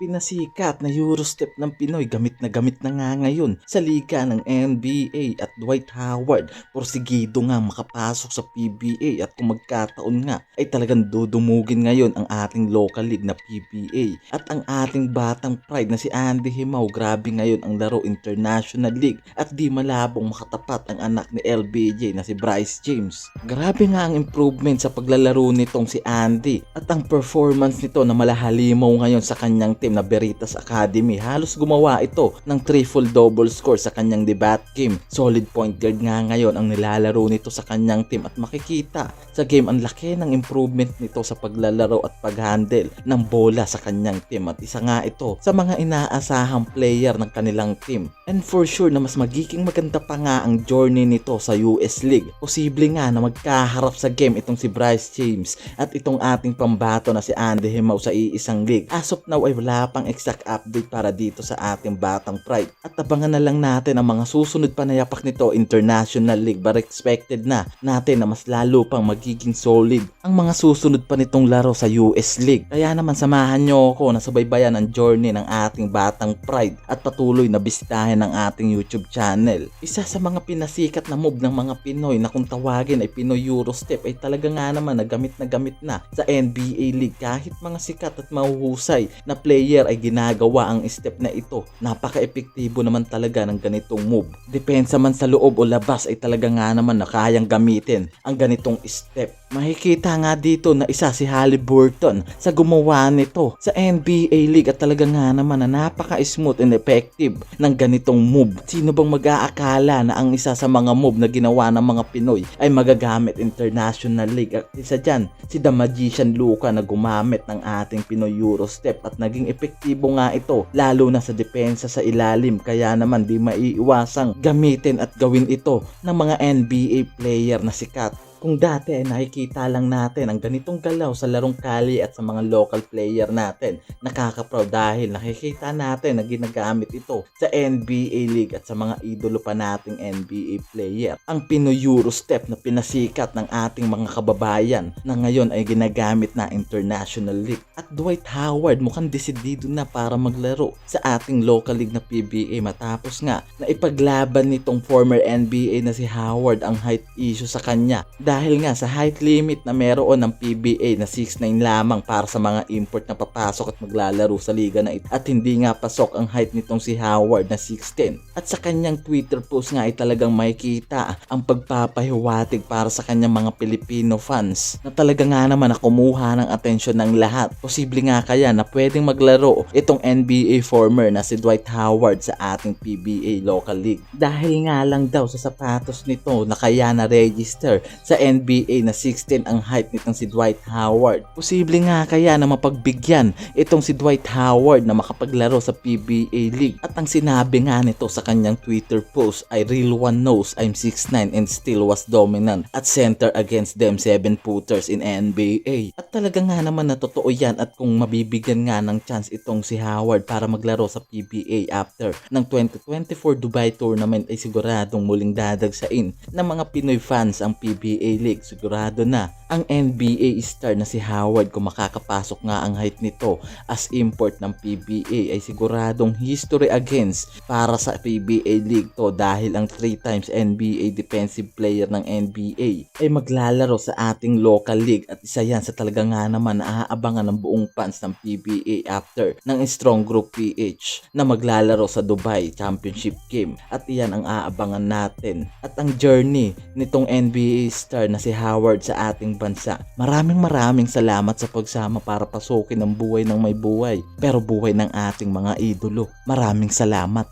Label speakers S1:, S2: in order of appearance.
S1: Pinasikat na Eurostep ng Pinoy. Gamit na gamit na nga ngayon sa liga ng NBA at Dwight Howard. Porsigido nga makapasok sa PBA at kung magkataon nga ay talagang dudumugin ngayon ang ating local league na PBA at ang ating batang pride na si Andy Himaw grabe ngayon ang laro International League. At di malabong makatapat ang anak ni LBJ na si Bryce James. Grabe nga ang improvement sa paglalaro nitong si Andy at ang performance nito na malahalimaw ngayon sa kanyang team na Veritas Academy. Halos gumawa ito ng triple double score sa kanyang debut game. Solid point guard nga ngayon ang nilalaro nito sa kanyang team at makikita sa game ang laki ng improvement nito sa paglalaro at paghandle ng bola sa kanyang team at isa nga ito sa mga inaasahang player ng kanilang team. And for sure na mas magiging maganda pa nga ang journey nito sa US League. Posible nga na magkaharap sa game itong si Bryce James at itong ating pambato na si Andy Himaw sa iisang league. As of now ay wala pang exact update para dito sa ating batang pride. At abangan na lang natin ang mga susunod pa na yapak nito International League but expected na natin na mas lalo pang magiging solid ang mga susunod pa nitong laro sa US League. Kaya naman samahan nyo ako na subaybayan ang journey ng ating batang pride at patuloy na bisitahin ang ating YouTube channel. Isa sa mga pinasikat na move ng mga Pinoy na kung tawagin ay Pinoy Eurostep ay talaga nga naman na gamit na gamit na sa NBA League kahit mga sikat at mahuhusay na player ay ginagawa ang step na ito. Napaka-epektibo naman talaga ng ganitong move. Depensa man sa loob o labas ay talaga nga naman na kayang gamitin ang ganitong step. Makikita nga dito na isa si Halliburton sa gumawa nito sa NBA League at talaga nga naman na napaka-smooth and effective ng ganitong move. Sino bang mag-aakala na ang isa sa mga move na ginawa ng mga Pinoy ay magagamit International League? At isa dyan si The Magician Luca na gumamit ng ating Pinoy Eurostep at naging epektibo nga ito lalo na sa depensa sa ilalim. Kaya naman di maiiwasang gamitin at gawin ito ng mga NBA player na sikat kung dati ay nakikita lang natin ang ganitong galaw sa larong kali at sa mga local player natin, nakaka-proud dahil nakikita natin na ginagamit ito sa NBA League at sa mga idolo pa nating NBA player. Ang Pinoy Eurostep na pinasikat ng ating mga kababayan na ngayon ay ginagamit na International League. At Dwight Howard mukhang desidido na para maglaro sa ating local league na PBA matapos nga na ipaglaban nitong former NBA na si Howard ang height issue sa kanya dahil nga sa height limit na meron ng PBA na 6'9 lamang para sa mga import na papasok at maglalaro sa liga na ito. At hindi nga pasok ang height nitong si Howard na 6'10 at sa kanyang Twitter post nga ay talagang makikita ang pagpapahiwatig para sa kanyang mga Pilipino fans na talaga nga naman na kumuha ng atensyon ng lahat. Posible nga kaya na pwedeng maglaro itong NBA former na si Dwight Howard sa ating PBA local league. Dahil nga lang daw sa sapatos nito na kaya na register sa NBA na 16 ang height nitong si Dwight Howard. Posible nga kaya na mapagbigyan itong si Dwight Howard na makapaglaro sa PBA League. At ang sinabi nga nito sa kanyang Twitter post ay real one knows I'm 6'9 and still was dominant at center against them 7 footers in NBA. At talaga nga naman na totoo yan at kung mabibigyan nga ng chance itong si Howard para maglaro sa PBA after ng 2024 Dubai Tournament ay siguradong muling dadagsain ng mga Pinoy fans ang PBA League. Sigurado na. Ang NBA star na si Howard kung makakapasok nga ang height nito as import ng PBA ay siguradong history against para sa PBA League to dahil ang 3 times NBA defensive player ng NBA ay maglalaro sa ating local league. At isa yan sa talaga nga naman na aabangan ng buong fans ng PBA after ng Strong Group PH na maglalaro sa Dubai Championship Game. At iyan ang aabangan natin. At ang journey nitong NBA star na si Howard sa ating bansa. Maraming maraming salamat sa pagsama para pasukin ang buhay ng may buhay pero buhay ng ating mga idolo. Maraming salamat.